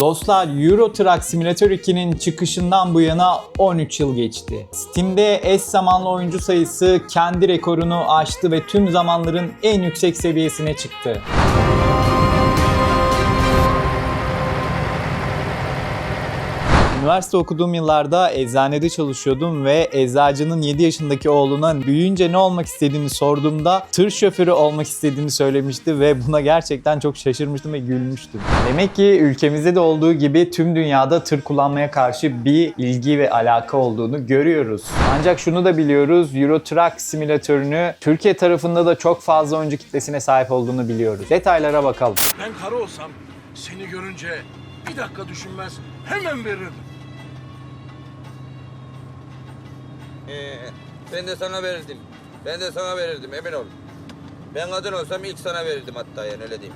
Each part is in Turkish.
Dostlar Euro Truck Simulator 2'nin çıkışından bu yana 13 yıl geçti. Steam'de eş zamanlı oyuncu sayısı kendi rekorunu aştı ve tüm zamanların en yüksek seviyesine çıktı. Üniversite okuduğum yıllarda eczanede çalışıyordum ve eczacının 7 yaşındaki oğluna büyüyünce ne olmak istediğini sorduğumda tır şoförü olmak istediğini söylemişti ve buna gerçekten çok şaşırmıştım ve gülmüştüm. Demek ki ülkemizde de olduğu gibi tüm dünyada tır kullanmaya karşı bir ilgi ve alaka olduğunu görüyoruz. Ancak şunu da biliyoruz, Euro Truck simülatörünü Türkiye tarafında da çok fazla oyuncu kitlesine sahip olduğunu biliyoruz. Detaylara bakalım. Ben karı olsam seni görünce bir dakika düşünmez hemen verirdim. Ee, ben de sana verirdim. Ben de sana verirdim emin ol. Ben kadın olsam ilk sana verirdim hatta yani öyle diyeyim.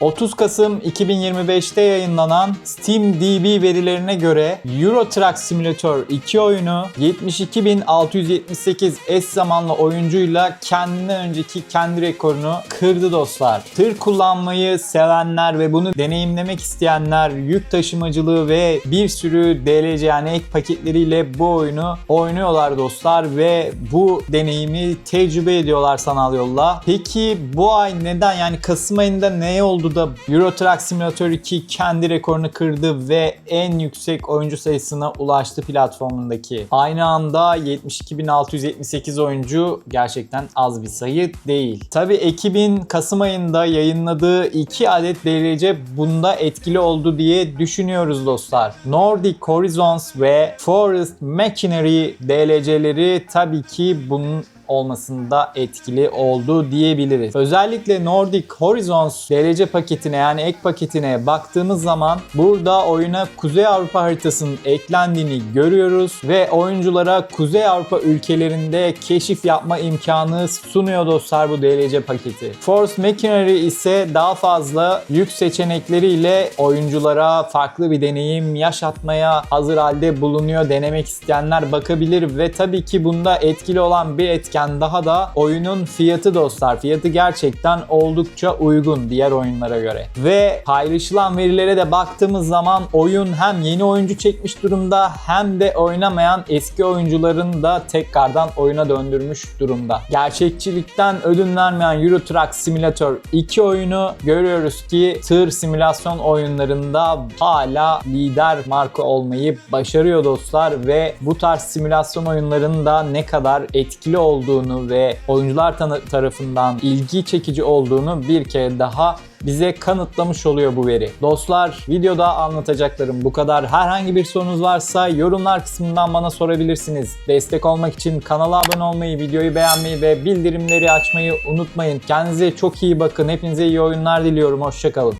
30 Kasım 2025'te yayınlanan Steam DB verilerine göre Euro Truck Simulator 2 oyunu 72.678 eş zamanlı oyuncuyla kendinden önceki kendi rekorunu kırdı dostlar. Tır kullanmayı sevenler ve bunu deneyimlemek isteyenler yük taşımacılığı ve bir sürü DLC yani ek paketleriyle bu oyunu oynuyorlar dostlar ve bu deneyimi tecrübe ediyorlar sanal yolla. Peki bu ay neden yani Kasım ayında ne oldu da Euro Truck Simulator 2 kendi rekorunu kırdı ve en yüksek oyuncu sayısına ulaştı platformundaki. Aynı anda 72.678 oyuncu gerçekten az bir sayı değil. Tabi ekibin Kasım ayında yayınladığı 2 adet DLC bunda etkili oldu diye düşünüyoruz dostlar. Nordic Horizons ve Forest Machinery DLC'leri tabii ki bunun olmasında etkili oldu diyebiliriz. Özellikle Nordic Horizons DLC paketine yani ek paketine baktığımız zaman burada oyuna Kuzey Avrupa haritasının eklendiğini görüyoruz ve oyunculara Kuzey Avrupa ülkelerinde keşif yapma imkanı sunuyor dostlar bu DLC paketi. Force Machinery ise daha fazla yük seçenekleriyle oyunculara farklı bir deneyim yaşatmaya hazır halde bulunuyor. Denemek isteyenler bakabilir ve tabii ki bunda etkili olan bir etken daha da oyunun fiyatı dostlar. Fiyatı gerçekten oldukça uygun diğer oyunlara göre. Ve paylaşılan verilere de baktığımız zaman oyun hem yeni oyuncu çekmiş durumda hem de oynamayan eski oyuncuların da tekrardan oyuna döndürmüş durumda. Gerçekçilikten ödün vermeyen Euro Truck Simulator 2 oyunu görüyoruz ki tır simülasyon oyunlarında hala lider marka olmayı başarıyor dostlar ve bu tarz simülasyon oyunlarının da ne kadar etkili olduğunu ve oyuncular tarafından ilgi çekici olduğunu bir kere daha bize kanıtlamış oluyor bu veri. Dostlar videoda anlatacaklarım bu kadar. Herhangi bir sorunuz varsa yorumlar kısmından bana sorabilirsiniz. Destek olmak için kanala abone olmayı, videoyu beğenmeyi ve bildirimleri açmayı unutmayın. Kendinize çok iyi bakın. Hepinize iyi oyunlar diliyorum. Hoşçakalın.